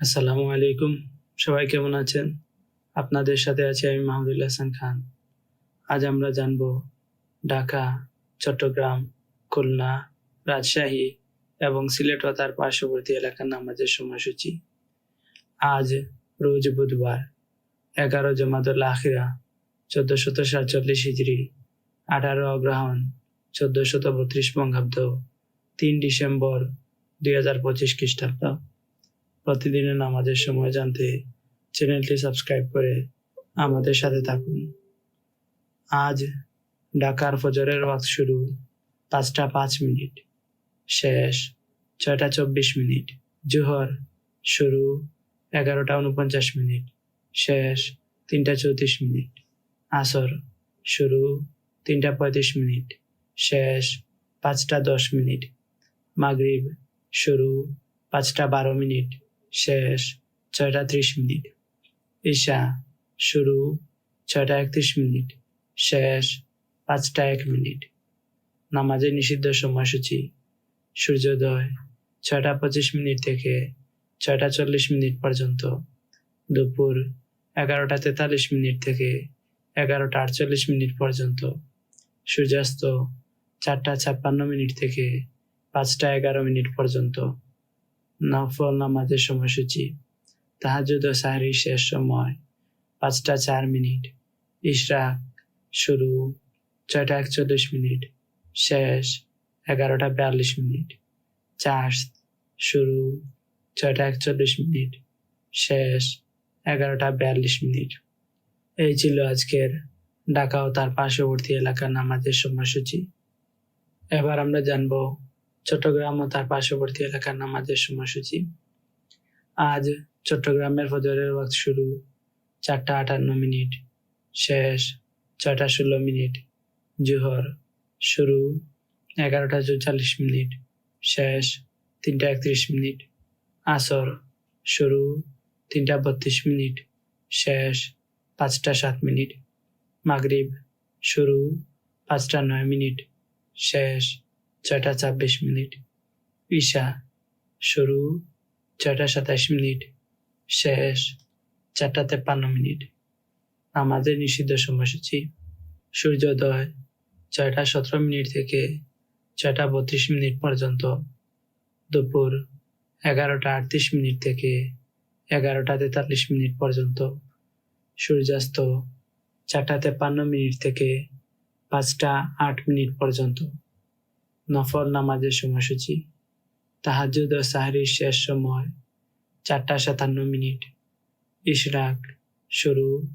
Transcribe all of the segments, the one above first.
আসসালামু আলাইকুম। সবাই কেমন আছেন? আপনাদের সাথে আছি আমি মাহমুদুল হাসান খান। আজ আমরা জানব ঢাকা, চট্টগ্রাম, খুলনা, রাজশাহী এবং সিলেট ও তার পার্শ্ববর্তী এলাকার নামাজের সময়সূচি। আজ রোজ বুধবার, এগারো জমাদুল আখিরা চোদ্দ শত সাতচল্লিশ হিজড়ি আঠারো অগ্রহণ চোদ্দ শত বত্রিশ বঙ্গাব্দ, তিন ডিসেম্বর দুই হাজার পঁচিশ খ্রিস্টাব্দ। প্রতিদিনের নামাজের সময় জানতে চ্যানেলটি সাবস্ক্রাইব করে আমাদের সাথে থাকুন। আজ ঢাকার ফজরের ওয়াক্ত শুরু পাঁচটা পাঁচ মিনিট, শেষ ছয়টা চব্বিশ মিনিট, জোহর শুরু এগারোটা উনপঞ্চাশ মিনিট, শেষ তিনটা চৌত্রিশ মিনিট, আসর শুরু তিনটা পঁয়ত্রিশ মিনিট, শেষ পাঁচটা দশ মিনিট, মাগরিব শুরু পাঁচটা বারো মিনিট শেষ ছয়টা ত্রিশ মিনিট। ঈশা, শুরু ছয়টা একত্রিশ মিনিট, শেষ পাঁচটা এক মিনিট। নামাজের নিষিদ্ধ সময়সূচি, সূর্যোদয় ছয়টা পঁচিশ মিনিট থেকে ছয়টা চল্লিশ মিনিট পর্যন্ত। দুপুর এগারোটা তেতাল্লিশ মিনিট থেকে এগারোটা আটচল্লিশ মিনিট পর্যন্ত। সূর্যাস্ত চারটা ছাপ্পান্ন মিনিট থেকে পাঁচটা এগারো মিনিট পর্যন্ত। নফল নামাজের সময়সূচি। তাহাজুদ ও সাহরির শেষ সময়, পাঁচটা চার মিনিট। ইশরাক শুরু, ছয়টা একচল্লিশ মিনিট। শেষ, এগারোটা বিয়াল্লিশ মিনিট। চাষ, শুরু, ছয়টা একচল্লিশ মিনিট। শেষ, এগারোটা বিয়াল্লিশ মিনিট। এই ছিল আজকের ঢাকা ও তার পার্শ্ববর্তী এলাকার নামাজের সময়সূচি। এবার আমরা জানব চট্টগ্রাম ও তার পার্শ্ববর্তী এলাকার নামাজের সময়সূচি। আজ চট্টগ্রামের ফজরের ওয়াক্ত শুরু, চারটা আটান্ন মিনিট। শেষ, ছয়টা ষোলো মিনিট। জোহর শুরু, এগারোটা চৌচল্লিশ মিনিট। শেষ, তিনটা একত্রিশ মিনিট। আসর শুরু, তিনটা বত্রিশ মিনিট। শেষ, পাঁচটা সাত মিনিট। মাগরিব শুরু, পাঁচটা নয় মিনিট। শেষ ছয়টা ছাব্বিশ মিনিট। ঈশা, শুরু, ছয়টা সাতাশ মিনিট, শেষ, চারটা তেপ্পান্ন মিনিট। আমাদের নিষিদ্ধ সময়সূচি, সূর্যোদয়, ছয়টা সতেরো মিনিট থেকে ছয়টা বত্রিশ মিনিট পর্যন্ত। দুপুর, এগারোটা আটত্রিশ মিনিট থেকে এগারোটা তেতাল্লিশ মিনিট পর্যন্ত। সূর্যাস্ত, চারটা তেপ্পান্ন মিনিট থেকে পাঁচটা আট মিনিট পর্যন্ত। নফল নামাজের সময়সূচি। তাহাজুদ ও সাহরির শেষ সময়, চারটা সাতান্ন মিনিট। ইশরাক শুরু,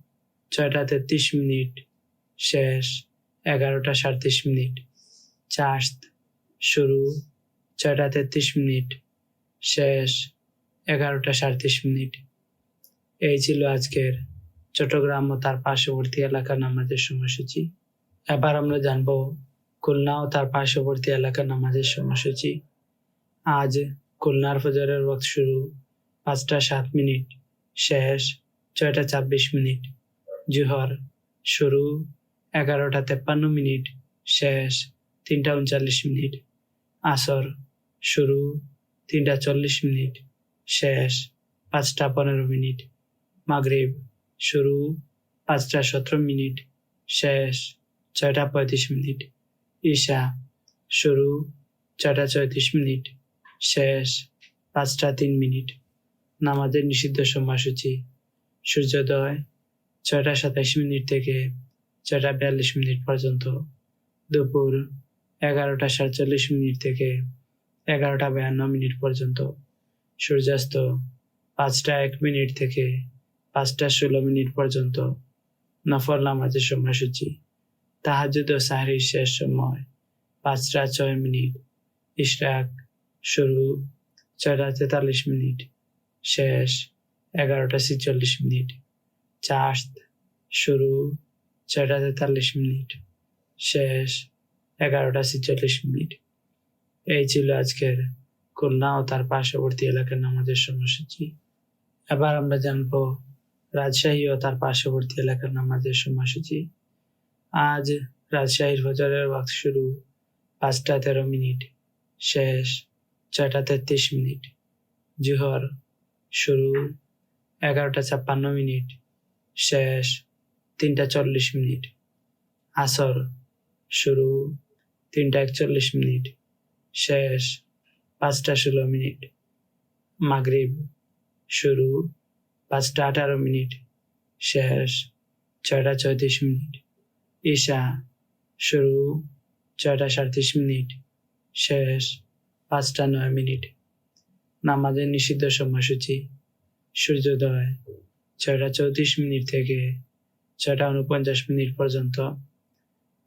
ছয়টা তেত্রিশ মিনিট। শেষ, এগারোটা সাঁত্রিশ মিনিট। চার্জ শুরু, ছয়টা তেত্রিশ মিনিট। শেষ, এগারোটা সাড়ত্রিশ মিনিট। এই ছিল আজকের চট্টগ্রাম ও তার পার্শ্ববর্তী এলাকার নামাজের সময়সূচি। এবার আমরা জানব খুলনা ও তার পার্শ্ববর্তী এলাকার নামাজের সময়সূচি। আজ খুলনার ফজরের ওয়াক্ত শুরু পাঁচটা সাত মিনিট, শেষ ছয়টা ছাব্বিশ মিনিট, জুহর শুরু এগারোটা তেপ্পান্ন মিনিট, শেষ তিনটা উনচল্লিশ মিনিট, আসর শুরু তিনটা চল্লিশ মিনিট, শেষ পাঁচটা পনেরো মিনিট, মাগরিব শুরু পাঁচটা সতেরো মিনিট, শেষ ছয়টা পঁয়ত্রিশ মিনিট ঈশা, শুরু ছয়টা চৌত্রিশ মিনিট, শেষ পাঁচটা তিন মিনিট। নামাজের নিষিদ্ধ সময়সূচি, সূর্যোদয় ছয়টা সাতাইশ মিনিট থেকে ছয়টা বিয়াল্লিশ মিনিট পর্যন্ত। দুপুর এগারোটা সাতচল্লিশ মিনিট থেকে এগারোটা বায়ান্ন মিনিট পর্যন্ত। সূর্যাস্ত পাঁচটা এক মিনিট থেকে পাঁচটা ষোলো মিনিট পর্যন্ত। নফর নামাজের সময়সূচি। তাহাজুদ ও সাহরির শেষ সময় পাঁচটা ছয় মিনিট, ইশরাক শুরু ছয়টা তেতাল্লিশ মিনিট, শেষ এগারোটা ছিচল্লিশ মিনিট চাষ শুরু ছয়টা তেতাল্লিশ মিনিট, শেষ এগারোটা ছিচল্লিশ মিনিট। এই ছিল আজকের খুলনা ও তার পার্শ্ববর্তী এলাকার নামাজের সময়সূচি। এবার আমরা জানব রাজশাহী ও তার পার্শ্ববর্তী এলাকার নামাজের সময়সূচি। আজ রাজশাহীর ফজরের ওয়াক্ত শুরু। পাঁচটা তেরো মিনিট, শেষ ছয়টা তেত্রিশ মিনিট। জোহর শুরু এগারোটা ছাপ্পান্ন মিনিট, শেষ তিনটা চল্লিশ মিনিট। আসর শুরু তিনটা একচল্লিশ মিনিট, শেষ পাঁচটা ষোলো মিনিট। মাগরিব শুরু পাঁচটা আঠারো মিনিট, শেষ ছয়টা চৌত্রিশ মিনিট। ঈশা, শুরু ছয়টা সাঁত্রিশ মিনিট, শেষ পাঁচটা নয় মিনিট। নামাজের নিষিদ্ধ সময়সূচি, সূর্যোদয়, ছয়টা চৌত্রিশ মিনিট থেকে ছয়টা উনপঞ্চাশ মিনিট পর্যন্ত।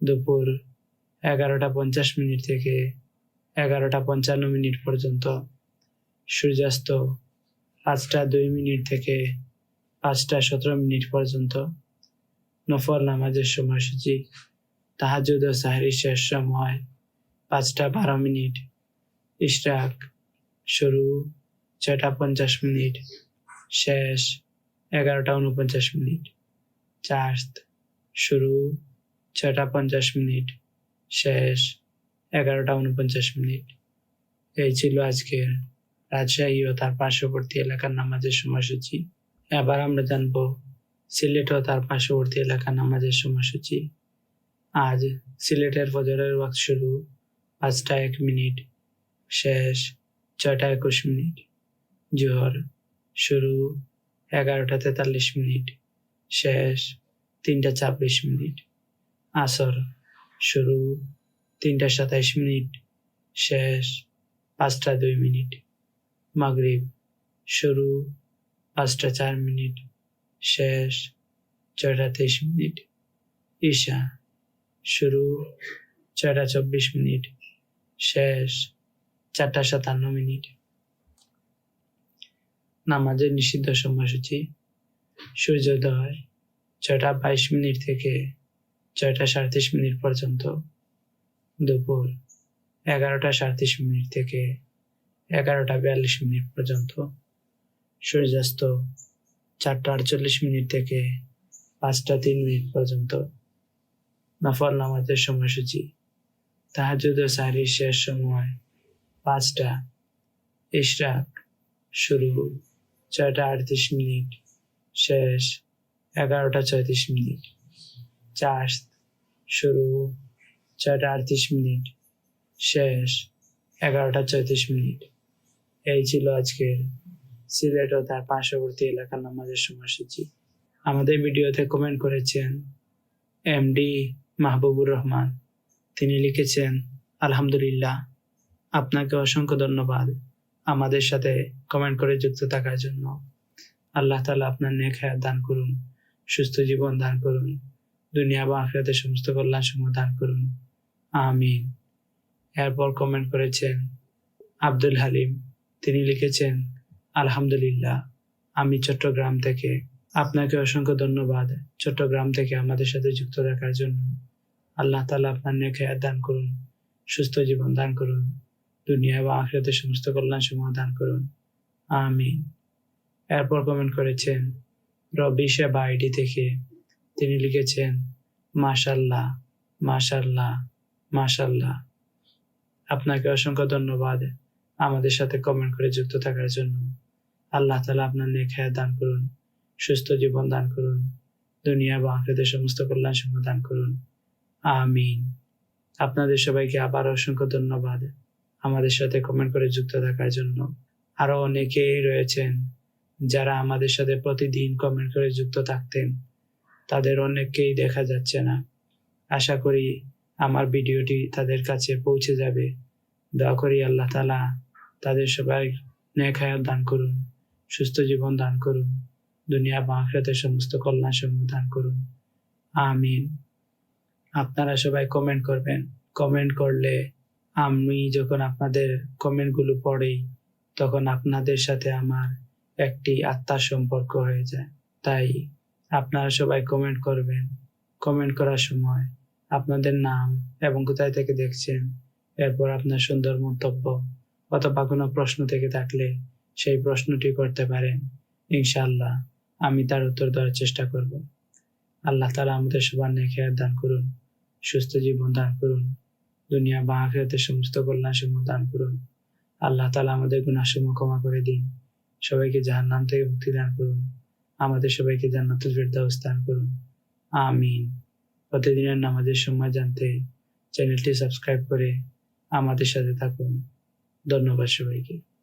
দুপুর এগারোটা পঞ্চাশ মিনিট থেকে এগারোটা পঞ্চান্ন মিনিট পর্যন্ত। সূর্যাস্ত পাঁচটা দুই মিনিট থেকে পাঁচটা সতেরো মিনিট পর্যন্ত। নফল নামাজের সময়সূচি তাহাজুদ ও সাহারি শেষ সময় পাঁচটা বারো মিনিট। ইশরাক শুরু ছয়টা পঞ্চাশ মিনিট। শেষ এগারোটা উনপঞ্চাশ মিনিট। চার্জ শুরু ছয়টা পঞ্চাশ মিনিট। শেষ এগারোটা উনপঞ্চাশ মিনিট। এই ছিল আজকের রাজশাহী ও তার পার্শ্ববর্তী এলাকার নামাজের সময়সূচি। এবার আমরা জানব সিলেট ও তার পার্শ্ববর্তী এলাকা নামাজের সময়সূচি। আজ সিলেটের ফজরের ওয়াক্ত শুরু। পাঁচটা এক মিনিট শেষ। ছয়টা একুশ মিনিট জোহর। শুরু এগারোটা তেতাল্লিশ মিনিট শেষ তিনটা ছাব্বিশ মিনিট আসর। শুরু তিনটা সাতাইশ মিনিট শেষ পাঁচটা দুই মিনিট মাগরিব। শুরু পাঁচটা চার মিনিট শেষ ছয়টা তেইশ মিনিট। ঈশা, শুরু ছয়টা চব্বিশ মিনিট। শেষ চারটা সাতান্ন মিনিট। নামাজের নিষিদ্ধ সময়সূচি। সূর্যোদয় ছয়টা বাইশ মিনিট থেকে ছয়টা সাঁত্রিশ মিনিট পর্যন্ত। দুপুর এগারোটা সাঁত্রিশ মিনিট থেকে এগারোটা বিয়াল্লিশ মিনিট পর্যন্ত। সূর্যাস্ত চারটা আটচল্লিশ মিনিট থেকে পাঁচটা তিন মিনিট পর্যন্ত নফল নামাজের সময়সূচি। তাহাজুদ ও সাহরির শেষ সময় পাঁচটা। ইশরাক শুরু, ছয়টা আটত্রিশ মিনিট, শেষ এগারোটা চৌত্রিশ মিনিট চাষ শুরু, ছয়টা আটত্রিশ মিনিট, শেষ এগারোটা চৌত্রিশ মিনিট। এই ছিল আজকের সিলেট ও তার পার্শ্ববর্তী এলাকার নামাজের সময়সূচি। আমাদের ভিডিওতে কমেন্ট করেছেন এমডি মাহবুবুর রহমান। তিনি লিখেছেন, আলহামদুলিল্লাহ, আপনাকে অসংখ্য ধন্যবাদ আমাদের সাথে কমেন্ট করে যুক্ত থাকার জন্য। আল্লাহ তালা আপনার নেক হায়াত দান করুন, সুস্থ জীবন দান করুন, দুনিয়া বা আখরাতে সমস্ত কল্যাণ সমূহ দান করুন। আমিন। এরপর কমেন্ট করেছেন আব্দুল হালিম। তিনি লিখেছেন আলহামদুলিল্লাহ, আমি চট্টগ্রাম থেকে। আপনাকে অসংখ্য ধন্যবাদ চট্টগ্রাম থেকে আমাদের সাথে যুক্ত থাকার জন্য। আল্লাহ তালা আপনার হায়াত দান করুন, সুস্থ জীবন দান করুন, দুনিয়া বা আখরাতে সমস্ত কল্যাণ সমূহ দান করুন। আমি এরপর কমেন্ট করেছেন রবি সেবা আইডি থেকে। তিনি লিখেছেন মাশাল্লাহ মাশাল্লাহ মাশাল্লাহ আপনাকে অসংখ্য ধন্যবাদ আমাদের সাথে কমেন্ট করে যুক্ত থাকার জন্য। আল্লাহ তালা আপনার হায়াত দান করুন, সুস্থ জীবন দান করুন, দুনিয়া বা আখরাতে সমস্ত কল্যাণ সমূহ দান করুন। আমিন। আপনাদের সবাইকে আবার অসংখ্য ধন্যবাদ আমাদের সাথে কমেন্ট করে যুক্ত থাকার জন্য। আরও অনেকেই রয়েছেন যারা আমাদের সাথে প্রতিদিন কমেন্ট করে যুক্ত থাকতেন, তাদের অনেককেই দেখা যাচ্ছে না। আশা করি আমার ভিডিওটি তাদের কাছে পৌঁছে যাবে। দয়া করি আল্লাহ তালা তাদের সবাই নেখায়াত দান করুন। সুস্থ জীবন দান করুন। দুনিয়া বা আখরাতে সমস্ত কল্যাণ সমূহ দান করুন। আমিন। আপনারা সবাই কমেন্ট করবেন। কমেন্ট করলে আমি যখন আপনাদের কমেন্টগুলো পড়ি, তখন আপনাদের সাথে আমার একটি আত্মার সম্পর্ক হয়ে যায়। তাই আপনারা সবাই কমেন্ট করবেন। কমেন্ট করার সময় আপনাদের নাম এবং কোথায় থেকে দেখছেন, এরপর আপনার সুন্দর মন্তব্য অথবা কোনো প্রশ্ন থেকে থাকলে সেই প্রশ্নটি করতে পারেন। ইনশাআল্লাহ, আমি তার উত্তর দেওয়ার চেষ্টা করব। আল্লাহ তালা আমাদের সবার নেখে দান করুন, সুস্থ জীবন দান করুন, দুনিয়া বা আখেরাতে সমস্ত কল্যাণ সমূহ দান করুন। আল্লাহ তালা আমাদের গুণাসমূহ ক্ষমা করে দিন, সবাইকে জাহান্নাম থেকে মুক্তি দান করুন, আমাদের সবাইকে জান্নাতুল ফেরদাউস দান করুন। আমিন। প্রতিদিনের নামাজের সময় জানতে চ্যানেলটি সাবস্ক্রাইব করে আমাদের সাথে থাকুন। ধন্যবাদ সবাইকে।